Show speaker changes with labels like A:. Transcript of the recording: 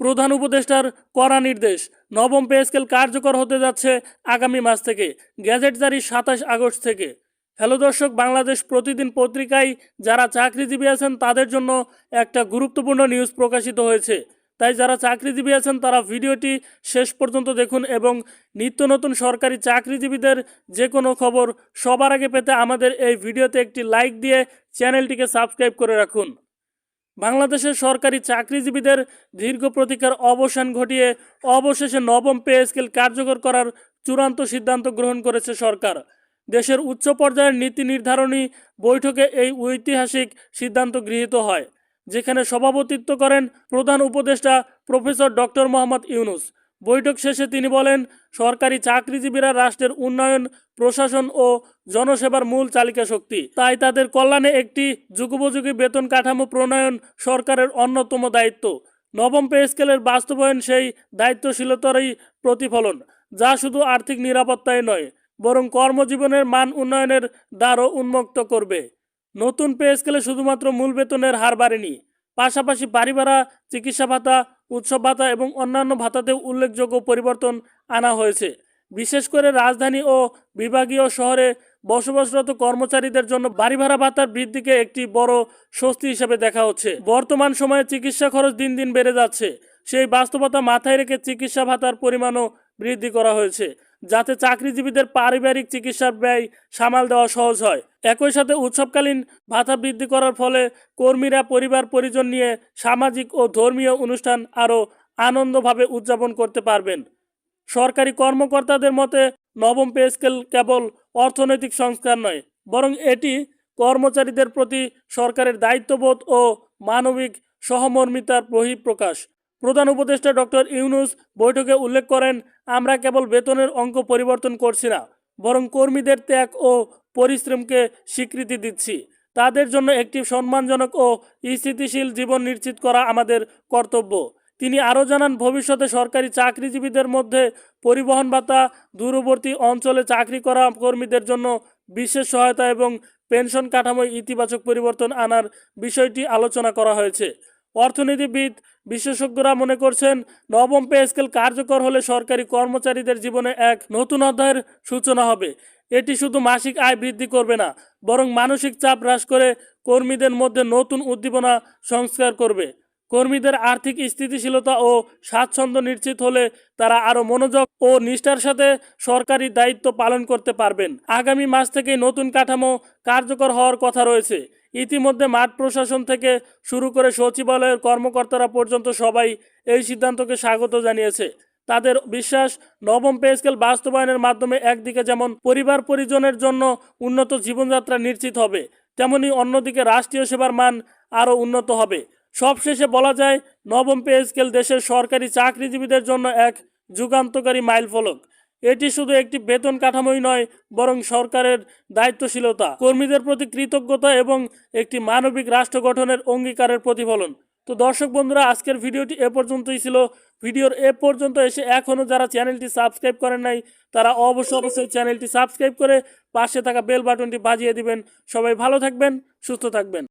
A: প্রধান উপদেষ্টার কড়া নির্দেশ। নবম পে স্কেল কার্যকর হতে যাচ্ছে আগামী মাস থেকে, গ্যাজেট জারি সাতাশ আগস্ট থেকে। হ্যালো দর্শক, বাংলাদেশ প্রতিদিন পত্রিকায় যারা চাকরিজীবী আছেন তাদের জন্য একটা গুরুত্বপূর্ণ নিউজ প্রকাশিত হয়েছে। তাই যারা চাকরিজীবী আছেন তারা ভিডিওটি শেষ পর্যন্ত দেখুন এবং নিত্য নতুন সরকারি চাকরিজীবীদের যে কোনো খবর সবার আগে পেতে আমাদের এই ভিডিওতে একটি লাইক দিয়ে চ্যানেলটিকে সাবস্ক্রাইব করে রাখুন। বাংলাদেশের সরকারি চাকরিজীবীদের দীর্ঘ প্রতিকার অবসান ঘটিয়ে অবশেষে নবম পে স্কেল কার্যকর করার চূড়ান্ত সিদ্ধান্ত গ্রহণ করেছে সরকার। দেশের উচ্চ পর্যায়ের নীতি নির্ধারণী বৈঠকে এই ঐতিহাসিক সিদ্ধান্ত গৃহীত হয়, যেখানে সভাপতিত্ব করেন প্রধান উপদেষ্টা প্রফেসর ডক্টর মোহাম্মদ ইউনুস। বৈঠক শেষে তিনি বলেন, সরকারি চাকরিজীবীরা রাষ্ট্রের উন্নয়ন, প্রশাসন ও জনসেবার মূল চালিকা শক্তি। তাই তাদের কল্যাণে একটি যুগোপযোগী বেতন কাঠামো প্রণয়ন সরকারের অন্যতম দায়িত্ব। নবম পে স্কেলের বাস্তবায়ন সেই দায়িত্বশীলতারই প্রতিফলন, যা শুধু আর্থিক নিরাপত্তায় নয়, বরং কর্মজীবনের মান উন্নয়নের দ্বারও উন্মুক্ত করবে। নতুন পে স্কেলে শুধুমাত্র মূল বেতনের হার বাড়েনি, পাশাপাশি বাড়ি ভাড়া চিকিৎসা ভাতা উৎসব ভাতা এবং অন্যান্য ভাতাতেও উল্লেখযোগ্য পরিবর্তন আনা হয়েছে। বিশেষ করে রাজধানী ও বিভাগীয় শহরে বসবাসরত কর্মচারীদের জন্য বাড়ি ভাড়া ভাতার বৃদ্ধিকে একটি বড় স্বস্তি হিসেবে দেখা হচ্ছে। বর্তমান সময়ে চিকিৎসা খরচ দিন দিন বেড়ে যাচ্ছে। সেই বাস্তবতা মাথায় রেখে চিকিৎসা ভাতার পরিমাণও বৃদ্ধি করা হয়েছে। যাতে চাকরিজীবীদের পারিবারিক চিকিৎসার ব্যয় সামাল দেওয়া সহজ হয়। একই সাথে উৎসবকালীন ভাতা বৃদ্ধি করার ফলে কর্মীরা পরিবার পরিজন নিয়ে সামাজিক ও ধর্মীয় অনুষ্ঠান আরও আনন্দভাবে উদযাপন করতে পারবেন। সরকারি কর্মকর্তাদের মতে, নবম পে স্কেল কেবল অর্থনৈতিক সংস্কার নয়, বরং এটি কর্মচারীদের প্রতি সরকারের দায়িত্ববোধ ও মানবিক সহমর্মিতার বহিঃপ্রকাশ। প্রধান উপদেষ্টা ডক্টর ইউনুস বৈঠকে উল্লেখ করেন, আমরা কেবল বেতনের অঙ্ক পরিবর্তন করছি না, বরং কর্মীদের ত্যাগ ও পরিশ্রমকে স্বীকৃতি দিচ্ছি। তাদের জন্য একটি সম্মানজনক ও স্থিতিশীল জীবন নিশ্চিত করা আমাদের কর্তব্য। তিনি আরও জানান, ভবিষ্যতে সরকারি চাকরিজীবীদের মধ্যে পরিবহন ভাতা দূরবর্তী অঞ্চলে চাকরি করা কর্মীদের জন্য বিশেষ সহায়তা এবং পেনশন কাঠামোয় ইতিবাচক পরিবর্তন আনার বিষয়টি আলোচনা করা হয়েছে। অর্থনীতিবিদ, বিশেষজ্ঞরা মনে করছেন নবম পে স্কেল কার্যকর হলে সরকারি কর্মচারীদের জীবনে এক নতুন অধ্যায়ের সূচনা হবে। এটি শুধু মাসিক আয় বৃদ্ধি করবে না, বরং মানসিক চাপ হ্রাস করে কর্মীদের মধ্যে নতুন উদ্দীপনা সংস্কার করবে। কর্মীদের আর্থিক স্থিতিশীলতা ও স্বাচ্ছন্দ্য নিশ্চিত হলে তারা আরও মনোযোগ ও নিষ্ঠার সাথে সরকারি দায়িত্ব পালন করতে পারবেন। আগামী মাস থেকে নতুন কাঠামো কার্যকর হওয়ার কথা রয়েছে। ইতিমধ্যে মাঠ প্রশাসন থেকে শুরু করে সচিবালয়ের কর্মকর্তারা পর্যন্ত সবাই এই সিদ্ধান্তকে স্বাগত জানিয়েছে। তাদের বিশ্বাস, নবম পে স্কেল বাস্তবায়নের মাধ্যমে একদিকে যেমন পরিবার পরিজনের জন্য উন্নত জীবনযাত্রা নিশ্চিত হবে, তেমনি অন্যদিকে রাষ্ট্রীয় সেবার মান আরও উন্নত হবে। সবশেষে বলা যায়, নবম পে স্কেল দেশের সরকারি চাকরিজীবীদের জন্য এক যুগান্তকারী মাইলফলক। এটি শুধু একটি বেতন কাঠামোই নয়, বরং সরকারের দায়িত্বশীলতা, কর্মীদের প্রতি কৃতজ্ঞতা এবং একটি মানবিক রাষ্ট্র গঠনের অঙ্গীকারের প্রতিফলন। তো দর্শক বন্ধুরা, আজকের ভিডিওটি এ পর্যন্তই ছিল। ভিডিওর এ পর্যন্ত এসে এখনও যারা চ্যানেলটি সাবস্ক্রাইব করেন নাই, তারা অবশ্যই অবশ্যই চ্যানেলটি সাবস্ক্রাইব করে পাশে থাকা বেল বাটনটি বাজিয়ে দিবেন। সবাই ভালো থাকবেন, সুস্থ থাকবেন।